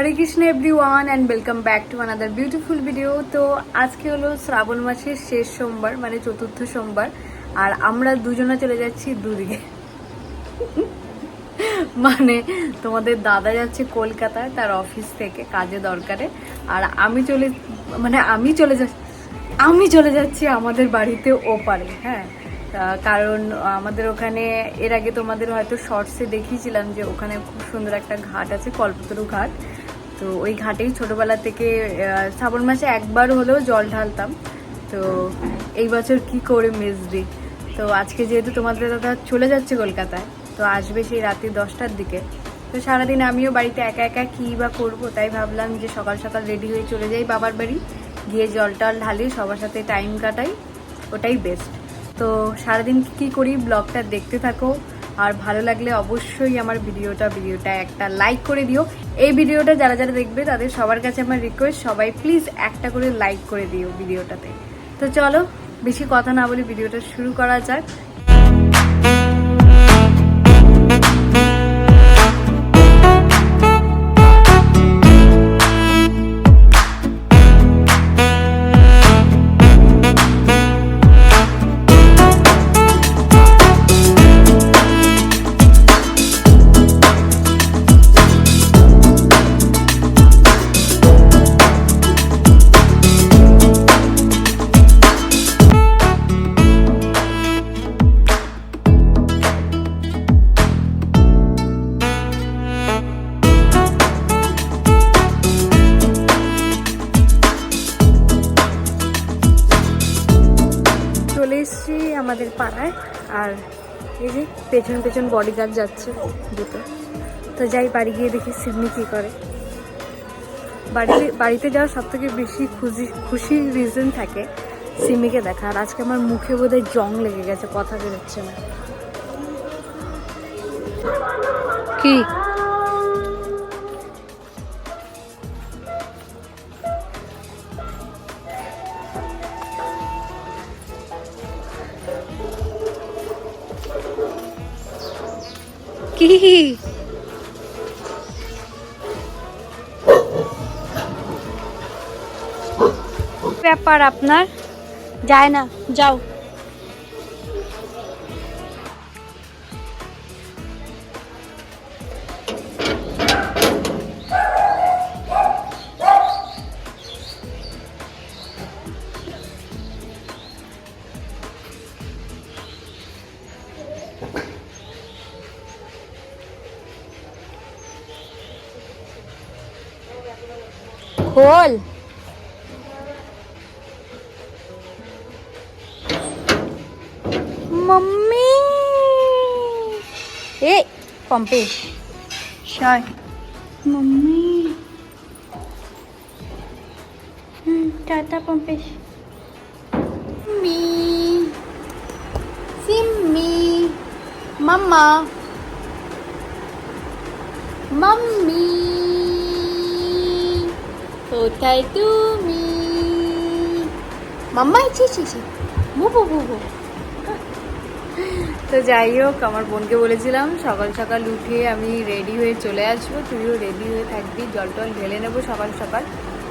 Hare Krishna everyone and welcome back to another beautiful video তো আজকে হলো শ্রাবণ মাসের শেষ সোমবার মানে চতুর্থ সোমবার, আর আমরা দুজনে চলে যাচ্ছি দুদিকে। মানে তোমাদের দাদা যাচ্ছে কলকাতায়, তার অফিস থেকে, কাজে দরকারে। আর আমি চলে মানে আমি চলে যাচ্ছি, আমি চলে যাচ্ছি আমাদের বাড়িতে ওপারে হ্যাঁ। কারণ আমাদের ওখানে, এর আগে তোমাদের হয়তো শর্টসে দেখিয়েছিলাম যে ওখানে খুব সুন্দর একটা ঘাট আছে, কল্পতরু ঘাট। তো ওই ঘাটেই ছোটবেলা থেকে শ্রাবণ মাসে একবার হলেও জল ঢালতাম। তো এই বছর কি করে মিস দিই তো আজকে যেহেতু তোমাদের দাদা চলে যাচ্ছে কলকাতায়, তো আসবে সেই রাত্রি দশটার দিকে। তো সারাদিন আমিও বাড়িতে একা একা কী বা করব, তাই ভাবলাম যে সকাল সকাল রেডি হয়ে চলে যাই বাবার বাড়ি। গিয়ে জল টল ঢালি, সবার সাথে টাইম কাটাই, ওটাই বেস্ট তো সারাদিন কী করি, ব্লগটা দেখতে থাকো। আর ভালো লাগলে অবশ্যই আমার ভিডিওটা ভিডিওটা একটা লাইক করে দিও। এই ভিডিওটা যারা যারা দেখবে, তাদের সবার কাছে আমার রিকোয়েস্ট সবাই প্লিজ একটা করে লাইক করে দিও ভিডিওটাতে। তো চলো, বেশি কথা না বলে ভিডিওটা শুরু করা যাক। পেছন পেছন বডিগার্ড যাচ্ছে দুটো। তো যাই, বাড়ি গিয়ে দেখি সিডনি কী করে। বাড়িতে বাড়িতে যাওয়ার সব থেকে বেশি খুশি খুশির রিজন থাকে সিমিকে দেখা। আর আজকে আমার মুখে বোধহয় জং লেগে গেছে, কথা বেরোচ্ছে না। কি? কি ব্যাপার আপনার যায় না যাও খোল মাম্মি এ পম্পে সয় মাম্মি টাটা পম্পেশ মি সিম্মি মাম্মা মাম্মি কোথায় তুমি? মাম্মা, ছি ছি ছি। বুবু বুবু তো যাই হোক, আমার বোনকে বলেছিলাম, সকাল সকাল উঠে আমি রেডি হয়ে চলে আসব। তুইও রেডি হয়ে থাকবি, জল টল ঢেলে নেব সকাল সকাল।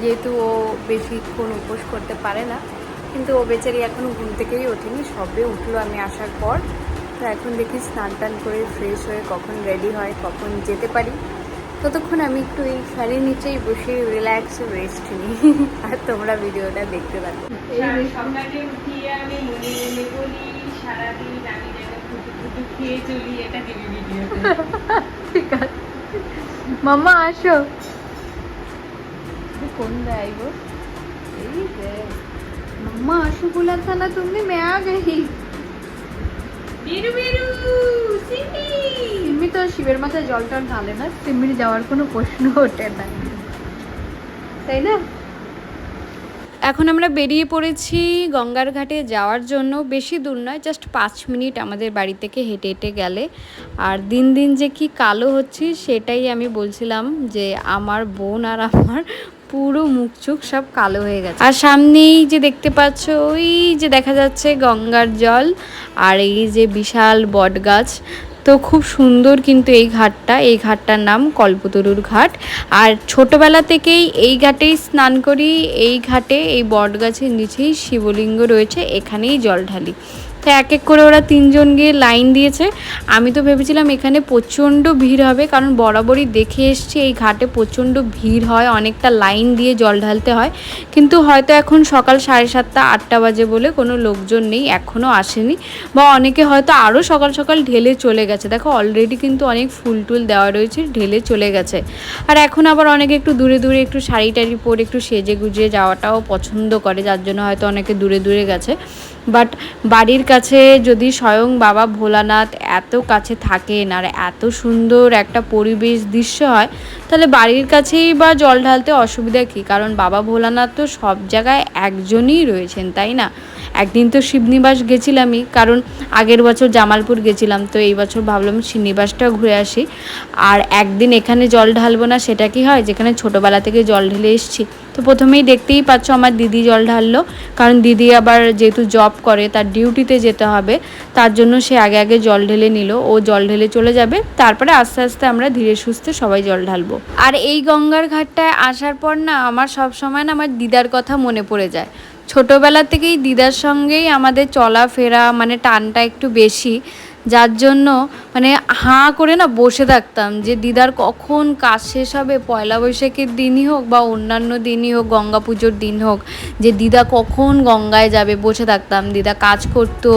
যেহেতু ও বেশিক্ষণ উপোস করতে পারে না, কিন্তু ও বেচারি এখনও ঘুম থেকেই ওঠেনি, সবে উঠল আমি আসার পর। তো এখন দেখি স্নান টান করে ফ্রেশ হয়ে কখন রেডি হয়, কখন যেতে পারি। ততক্ষণ আমি একটু এই শাড়ির নিচেই বসে রিল্যাক্স রেস্ট নিই আর তোমরা ভিডিওটা দেখতে থাকো সারা সকালে উঠিয়ে আমি মনে মনে বলি সারাদিন আমি যেন ফুটু ফুটু খেয়ে চলি এটা দিবি ভিডিওতে ঠিক আছে মাম্মা আসো कौन आई वो यही है मम्मा आशु बोला था ना तुमने मैं आ गई বিরু বিরু সিমি তো শিবের মাথায় জল টল ঢালে না সিম্মির যাওয়ার কোনো প্রশ্ন ওঠে না। তাই না? এখন আমরা বেরিয়ে পড়েছি গঙ্গার ঘাটে যাওয়ার জন্য। বেশি দূর নয় জাস্ট পাঁচ মিনিট আমাদের বাড়ি থেকে হেঁটে হেঁটে গেলে। আর দিন দিন যে কি কালো হচ্ছি, সেটাই আমি বলছিলাম যে আমার বোন আর আমার পুরো মুখ চোখ সব কালো হয়ে গেছে। আর সামনেই যে দেখতে পাচ্ছ, ওই যে দেখা যাচ্ছে গঙ্গার জল আর এই যে বিশাল বট গাছ তো খুব সুন্দর কিন্তু এই ঘাটটা। এই ঘাটটার নাম কল্পতরুর ঘাট। আর ছোটবেলা থেকেই এই ঘাটেই স্নান করি। এই ঘাটে এই বট গাছের নিচেই শিবলিঙ্গ রয়েছে। এখানেই জল ঢালি তো এক এক করে ওরা তিনজন গিয়ে লাইন দিয়েছে। আমি তো ভেবেছিলাম এখানে প্রচণ্ড ভিড় হবে, কারণ বরাবরই দেখে এসছি এই ঘাটে প্রচণ্ড ভিড় হয়, অনেকটা লাইন দিয়ে জল ঢালতে হয়। কিন্তু হয়তো এখন সকাল সাড়ে সাতটা, আটটা বাজে বলে কোনো লোকজন নেই এখনও আসেনি। বা অনেকে হয়তো আরও সকাল সকাল ঢেলে চলে গেছে। দেখো অলরেডি কিন্তু অনেক ফুল টুল দেওয়া রয়েছে, ঢেলে চলে গেছে। আর এখন আবার অনেকে একটু দূরে দূরে একটু শাড়ি টাড়ি পরে একটু সেজে গুজে যাওয়াটাও পছন্দ করে, যার জন্য হয়তো অনেকে দূরে দূরে গেছে। বাট বাড়ির কাছে যদি স্বয়ং বাবা ভোলানাথ এত কাছে থাকেন আর এত সুন্দর একটা পরিবেশ দৃশ্য হয়, তাহলে বাড়ির কাছেই বা জল ঢালতে অসুবিধা কী? কারণ বাবা ভোলানাথ তো সব জায়গায় একজনই রয়েছেন, তাই না? একদিন তো শিবনিবাস গেছিলামই, কারণ আগের বছর জামালপুর গেছিলাম, তো এই বছর ভাবলাম শিবনিবাসটাও ঘুরে আসি। আর একদিন এখানে জল ঢালবো না, সেটা কি হয়? যেখানে ছোটোবেলা থেকে জল ঢেলে এসছি। তো প্রথমেই দেখতেই পাচ্ছ আমার দিদি জল ঢাললো, কারণ দিদি আবার যেহেতু জব করে, তার ডিউটিতে যেতে হবে, তার জন্য সে আগে আগে জল ঢেলে নিল। ও জল ঢেলে চলে যাবে, তারপরে আস্তে আস্তে আমরা ধীরে সুস্থে সবাই জল ঢালবো। আর এই গঙ্গার ঘাটটায় আসার পর না, আমার সব সময় না আমার দিদার কথা মনে পড়ে যায়। ছোটোবেলা থেকেই দিদার সঙ্গেই আমাদের চলাফেরা মানে টানটা একটু বেশি, যার জন্য মানে হাঁ করে না বসে থাকতাম যে দিদার কখন কাজ শেষ হবে, পয়লা বৈশাখের দিনই হোক বা অন্যান্য দিনই হোক, গঙ্গা পুজোর দিন হোক, যে দিদা কখন গঙ্গায় যাবে বসে থাকতাম। দিদা কাজ করতো,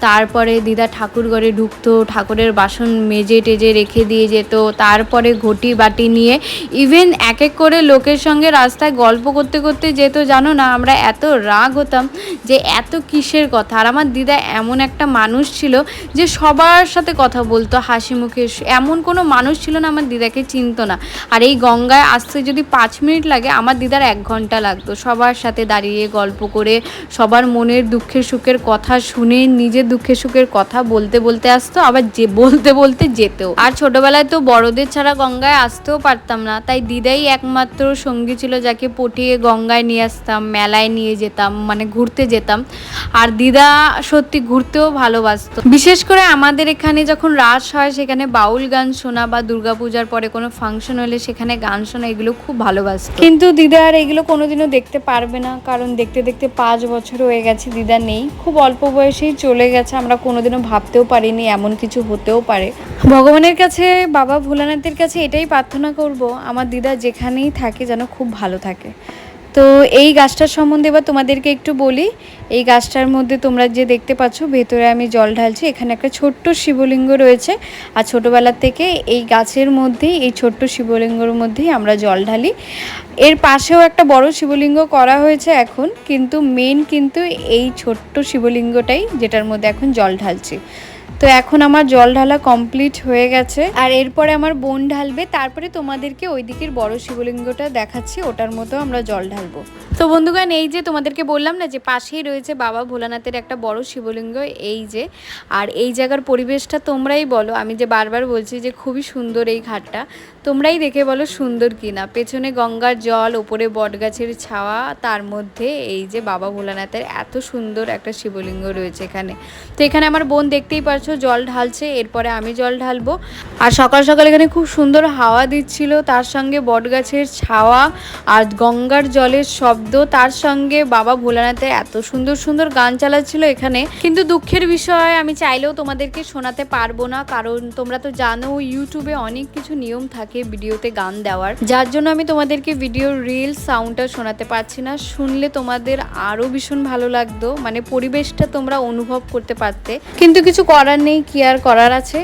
তারপরে দিদা ঠাকুর ঘরে ঢুকতো, ঠাকুরের বাসন মেজে টেজে রেখে দিয়ে যেত, তারপরে ঘটি বাটি নিয়ে ইভেন এক এক করে লোকের সঙ্গে রাস্তায় গল্প করতে করতে যেত, জানো না? আমরা এত রাগ হতাম যে এত কিসের কথা? আর আমার দিদা এমন একটা মানুষ ছিল যে সবার সাথে কথা বলতো হাসি মুখে, এমন কোনো মানুষ ছিল না, আমার দিদাকে চিনতো না। আর এই গঙ্গায় আসতে যদি পাঁচ মিনিট লাগে, আমার দিদার এক ঘণ্টা লাগতো। সবার সাথে দাঁড়িয়ে গল্প করে, সবার মনের দুঃখের সুখের কথা শুনে, নিজের দুঃখের সুখের কথা বলতে বলতে আসতো, আবার যে বলতে বলতে যেতেও। আর ছোটবেলায় তো বড়দের ছাড়া গঙ্গায় আসতেও পারতাম না। তাই দিদাই একমাত্র সঙ্গী ছিল যাকে পটিয়ে গঙ্গায় নিয়ে আসতাম, মেলায় নিয়ে যেতাম মানে ঘুরতে যেতাম। আর দিদা সত্যি ঘুরতেও ভালোবাসতো। বিশেষ করে আমাদের এখানে যখন রাস হয়, সেখানে বাউল গান শোনা বা দুর্গাপূজার পরে কোনো ফাংশন হলে সেখানে গান শোনা, এগুলো খুব ভালোবাসতো। কিন্তু দিদা আর এগুলো কোনোদিনও দেখতে পারবে না, কারণ দেখতে দেখতে পাঁচ বছর হয়ে গেছে, দিদা নেই। খুব অল্প বয়সেই চলে গেছে, আমরা কোনোদিনও ভাবতেও পারিনি এমন কিছু হতেও পারে। ভগবানের কাছে, বাবা ভোলানাথের কাছে এটাই প্রার্থনা করব, আমার দিদা যেখানেই থাকে যেন খুব ভালো থাকে। তো এই গাছটার সম্বন্ধে এবার তোমাদেরকে একটু বলি। এই গাছটার মধ্যে তোমরা যে দেখতে পাচ্ছ, ভেতরে আমি জল ঢালছি, এখানে একটা ছোট্ট শিবলিঙ্গ রয়েছে। আর ছোটোবেলার থেকে এই গাছের মধ্যেই, এই ছোট্ট শিবলিঙ্গর মধ্যেই আমরা জল ঢালি। এর পাশেও একটা বড় শিবলিঙ্গ করা হয়েছে এখন, কিন্তু মেন কিন্তু এই ছোট্ট শিবলিঙ্গটাই যেটার মধ্যে এখন জল ঢালছি। তো এখন আমার জল ঢালা কমপ্লিট হয়ে গেছে। আর এরপরে আমার বোন ঢালবে, তারপরে তোমাদেরকে ওই দিকের বড় শিবলিঙ্গটা দেখাচ্ছি, ওটার মতো আমরা জল ঢালবো। তো বন্ধুগান এই যে তোমাদেরকে বললাম না যে পাশেই রয়েছে বাবা ভোলানাথের একটা বড় শিবলিঙ্গ, এই যে। আর এই জায়গার পরিবেশটা তোমরাই বলো, আমি যে বারবার বলছি যে খুবই সুন্দর এই ঘাটটা, তোমরাই দেখে বলো সুন্দর কি না পেছনে গঙ্গার জল, ওপরে বটগাছের ছাওয়া, তার মধ্যে এই যে বাবা ভোলানাথের এত সুন্দর একটা শিবলিঙ্গ রয়েছে এখানে। তো এখানে আমার বোন দেখতেই পারছ জল ঢালছে, এরপরে আমি জল ঢালবো। আর সকাল সকাল এখানে খুব সুন্দর হাওয়া দিচ্ছিল, তার সঙ্গে বটগাছের ছাওয়া আর গঙ্গার জলের শব্দ, তার সঙ্গে বাবা ভোলানাথের এত সুন্দর সুন্দর গান চালাচ্ছিল এখানে। কিন্তু দুঃখের বিষয়, আমি চাইলেও তোমাদেরকে শোনাতে পারব না, কারণ তোমরা তো জানো, ইউটিউবে অনেক কিছু নিয়ম থাকে ভিডিওতে গান দেওয়ার। যার জন্য আমি তোমাদেরকে ভিডিওর রিল সাউন্ডটা শোনাতে পারছি না, শুনলে তোমাদের আরও ভীষণ ভালো লাগতো মানে পরিবেশটা তোমরা অনুভব করতে পারতে। কিন্তু কিছু করার নেই কি আর করার আছে?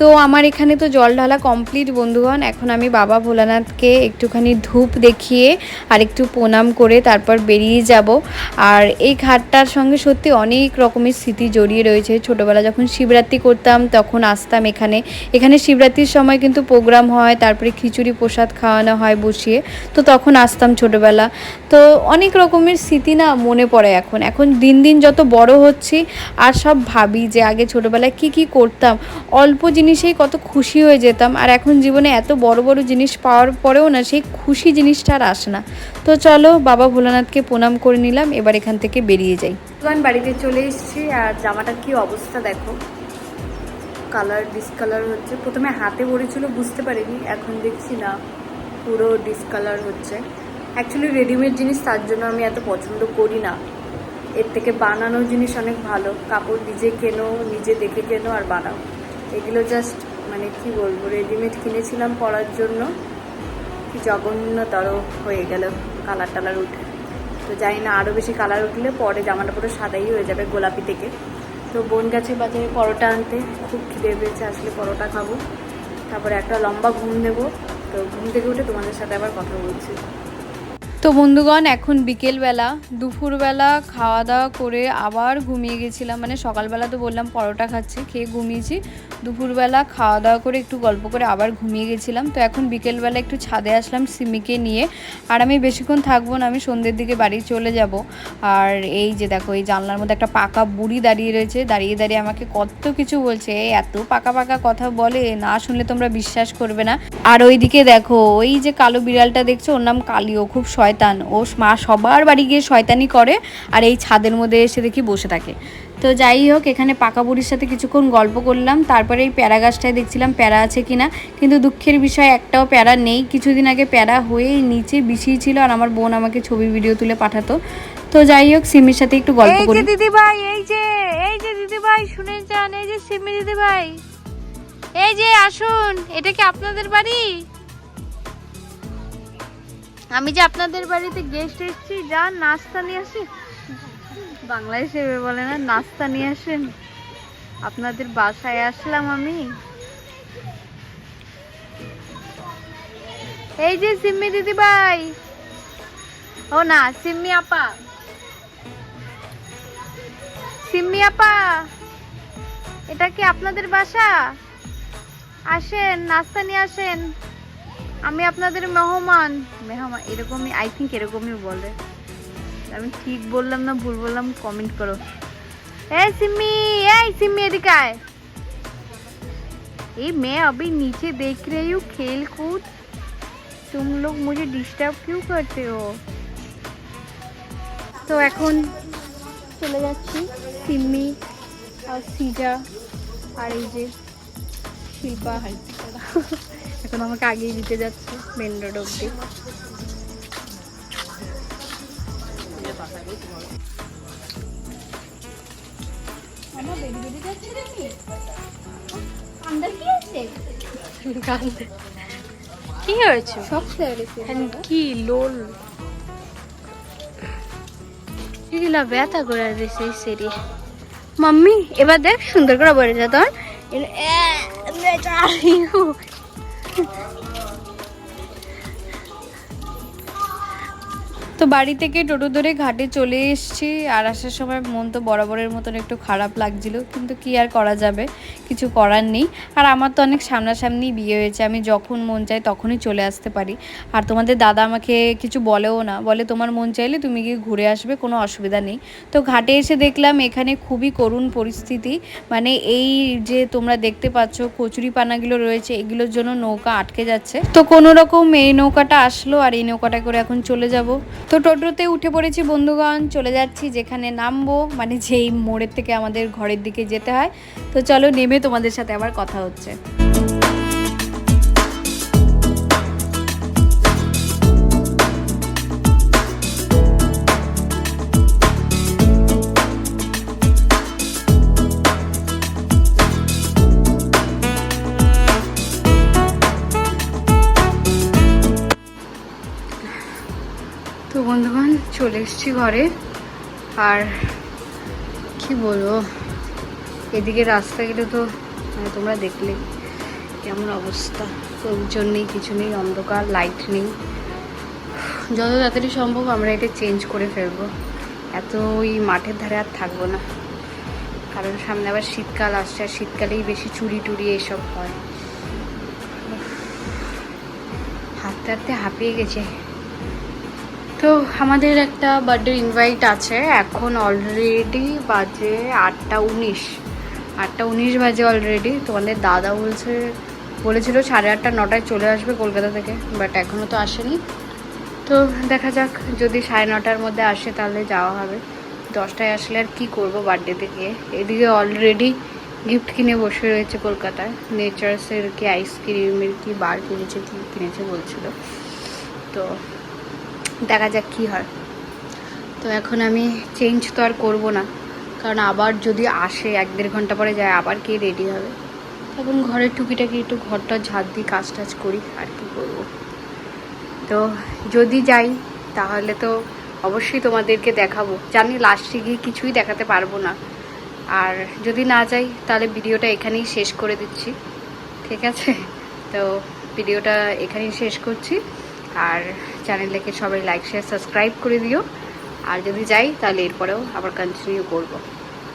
তো আমার এখানে তো জল ঢালা কমপ্লিট বন্ধুগণ। এখন আমি বাবা ভোলানাথকে একটুখানি ধূপ দেখিয়ে আর একটু প্রণাম করে তারপর বেরিয়ে যাব। আর এই ঘাটটার সঙ্গে সত্যি অনেক রকমের স্মৃতি জড়িয়ে রয়েছে। ছোটোবেলা যখন শিবরাত্রি করতাম, তখন আসতাম এখানে। এখানে শিবরাত্রির সময় কিন্তু প্রোগ্রাম হয়, তারপরে খিচুড়ি প্রসাদ খাওয়ানো হয় বসিয়ে। তো তখন আসতাম ছোটোবেলা। তো অনেক রকমের স্মৃতি না মনে পড়ে এখন। এখন দিন দিন যত বড় হচ্ছি, আর সব ভাবি যে আগে ছোটোবেলায় কি কি করতাম। অল্প জিনিসেই কত খুশি হয়ে যেতাম। আর এখন জীবনে এত বড় বড় জিনিস পাওয়ার পরেও না সেই খুশি জিনিসটা আর আসে না। তো চলো বাবা ভোলানাথকে প্রণাম করে নিলাম, এবার এখান থেকে বেরিয়ে যাই। বাড়িতে চলে এসেছি, আর জামাটার কি অবস্থা দেখো। কালার ডিসকালার হচ্ছে। প্রথমে হাতে পড়েছিল, বুঝতে পারিনি, এখন দেখছি না, পুরো ডিসকালার হচ্ছে। অ্যাকচুয়ালি রেডিমেড জিনিস তার জন্য আমি এত পছন্দ করি না। এর থেকে বানানো জিনিস অনেক ভালো। কাপড় নিজে কেনো, নিজে দেখে কেনো আর বানাও। এগুলো জাস্ট মানে কি বলব রেডিমেড কিনেছিলাম পরার জন্য। কি জঘন্যতর হয়ে গেল কালার টালার উঠে। তো জানি না আরও বেশি কালার উঠলে পরে জামাটা পুরো সাদাই হয়ে যাবে গোলাপি থেকে। তো বোন গেছে বাজারে পরোটা আনতে, খুব খিদে পেয়েছে, আসলে পরোটা খাব। তারপরে একটা লম্বা ঘুম নেব তো ঘুম থেকে উঠে তোমাদের সাথে আবার কথা বলছি। তো বন্ধুগণ, এখন বিকেলবেলা, দুপুরবেলা খাওয়া দাওয়া করে আবার ঘুমিয়ে গেছিলাম। মানে সকালবেলা তো বললাম পরোটা খাচ্ছি, খেয়ে ঘুমিয়েছি। দুপুরবেলা খাওয়া দাওয়া করে একটু গল্প করে আবার ঘুমিয়ে গেছিলাম। তো এখন বিকেলবেলা একটু ছাদে আসলাম সিমিকে নিয়ে। আর আমি বেশিক্ষণ থাকব না, আমি সন্ধ্যের দিকে বাড়ি চলে যাব। আর এই যে দেখো, এই জানলার মধ্যে একটা পাকা বুড়ি দাঁড়িয়ে রয়েছে। দাঁড়িয়ে দাঁড়িয়ে আমাকে কত কিছু বলছে। এত পাকা পাকা কথা বলে, না শুনলে তোমরা বিশ্বাস করবে না। আর ওইদিকে দেখো, ওই যে কালো বিড়ালটা দেখছ, ওর নাম কালী, ও খুব শয়তান। ও মা সবার বাড়ি গিয়ে শয়তানি করে, আর এই ছাদের মধ্যে এসে দেখি বসে থাকে। তো যাই হোক এখানে পাকা বুড়ির সাথে কিছুক্ষণ গল্প করলাম। তারপরে এই প্যারা গাছটায় দেখছিলাম প্যারা আছে কিনা। কিন্তু দুঃখের বিষয় একটাও প্যারা নেই। কিছুদিন আগে প্যারা হয়ে নিচে বিছিয়ে ছিল আর আমার বোন আমাকে ছবি ভিডিও তুলে পাঠাতো। তো যাই হোক সিমির সাথে একটু গল্প করি। দিদি ভাই এই যে এই যে দিদি ভাই শুনে যান এই যে সিমি দিদি ভাই এই যে আসুন এটা কি আপনাদের বাড়ি? আমি যে আপনাদের বাড়িতে গেস্ট এসেছি যান নাস্তা নিয়ে আসি। বাংলাদেশে বলে না, নাস্তা নিয়ে আসেন। আপনাদের বাসায় আসলাম আমি। এই যে সিম্মি দিদি ভাই। ও না, সিম্মি আপা। সিম্মি আপা, এটা কি আপনাদের বাসা? আসেন, নাস্তা নিয়ে আসেন। আমি আপনাদের মেহমান। মেহমা এরকমই আই থিঙ্ক এরকমই বলে। আমি ঠিক বললাম না ভুল বললাম কমেন্ট করো এই सिम्मी এই सिम्मी এদিকে আয় ये मैं अभी नीचे देख रही हूँ खेल कूद तुम लोग मुझे डिस्टर्ब क्यों करते हो তো এখন চলে যাচ্ছি সিম্মি আর সিজা আর এই যে শিল্পা এখন আমাকে আগেই দিতে যাচ্ছে মেন রোড অব্দি কি হয়েছে কি লোল এগুলা ব্যথা করে দিছে সেরি মাম্মি এবার দেখ সুন্দর করে বলে যা তোর তো বাড়ি থেকে টোটো ধরে ঘাটে চলে এসেছি। আর আসার সময় মন তো বরাবরের মতন একটু খারাপ লাগছিল, কিন্তু কি আর করা যাবে? কিছু করার নেই। আর আমার তো অনেক সামনাসামনি বিয়ে হয়েছে, আমি যখন মন চাই তখনই চলে আসতে পারি। আর তোমাদের দাদা আমাকে কিছু বলেও না, বলে তোমার মন চাইলে তুমি গিয়ে ঘুরে আসবে, কোনো অসুবিধা নেই। তো ঘাটে এসে দেখলাম এখানে খুবই করুণ পরিস্থিতি। মানে এই যে তোমরা দেখতে পাচ্ছ, কচুরি পানাগুলো রয়েছে, এগুলোর জন্য নৌকা আটকে যাচ্ছে। তো কোনো রকম এই নৌকাটা আসলো, আর এই নৌকাটা করে এখন চলে যাব। তো টোটোতে উঠে পড়েছি বন্ধুগণ, চলে যাচ্ছি যেখানে নামবো মানে যেই মোড়ের থেকে আমাদের ঘরের দিকে যেতে হয়। তো চলো নেমে তোমাদের সাথে আবার কথা হচ্ছে। চলে এসেছি ঘরে। আর কি বলব, এদিকে রাস্তাগুলো তো মানে তোমরা দেখলে কেমন অবস্থা। লোকজন নেই, কিছু নেই, অন্ধকার লাইট নেই। যত তাড়াতাড়ি সম্ভব আমরা এটা চেঞ্জ করে ফেলব। এত ওই মাঠের ধারে আর থাকব না। কারণ সামনে আবার শীতকাল আসছে, আর শীতকালেই বেশি চুরি টুরি এসব হয়। হাঁটতে হাঁটতে হাঁপিয়ে গেছে। তো আমাদের একটা বার্থডে ইনভাইট আছে, এখন অলরেডি বাজে আটটা উনিশ। আটটা উনিশ বাজে অলরেডি তোমাদের দাদা বলছে, বলেছিল সাড়ে আটটা, নটায় চলে আসবে কলকাতা থেকে বাট এখনও তো আসেনি। তো দেখা যাক, যদি সাড়ে নটার মধ্যে আসে তাহলে যাওয়া হবে। দশটায় আসলে আর কী করব বার্থডেতে গিয়ে এদিকে অলরেডি গিফট কিনে বসে রয়েছে কলকাতায়। নেচার্সের কি আইসক্রিমের কি বার কিনেছে, কি কিনেছে বলছিল। তো দেখা যাক কী হয়। তো এখন আমি চেঞ্জ তো আর করব না। কারণ আবার যদি আসে, এক দেড় ঘণ্টা পরে যায়, আবার কে রেডি হবে? তখন ঘরের টুকিটাকি একটু ঘরটা ঝাড় দিই কাজ টাজ করি, আর কি করব? তো যদি যাই, তাহলে তো অবশ্যই তোমাদেরকে দেখাবো। জানি লাস্টে গিয়ে কিছুই দেখাতে পারব না। আর যদি না যাই, তাহলে ভিডিওটা এখানেই শেষ করে দিচ্ছি। ঠিক আছে? তো ভিডিওটা এখানেই শেষ করছি। আর চ্যানেলটাকে সবাই লাইক শেয়ার সাবস্ক্রাইব করে দিও। আর যদি যাই, তাহলে এরপরেও আবার কন্টিনিউ করব।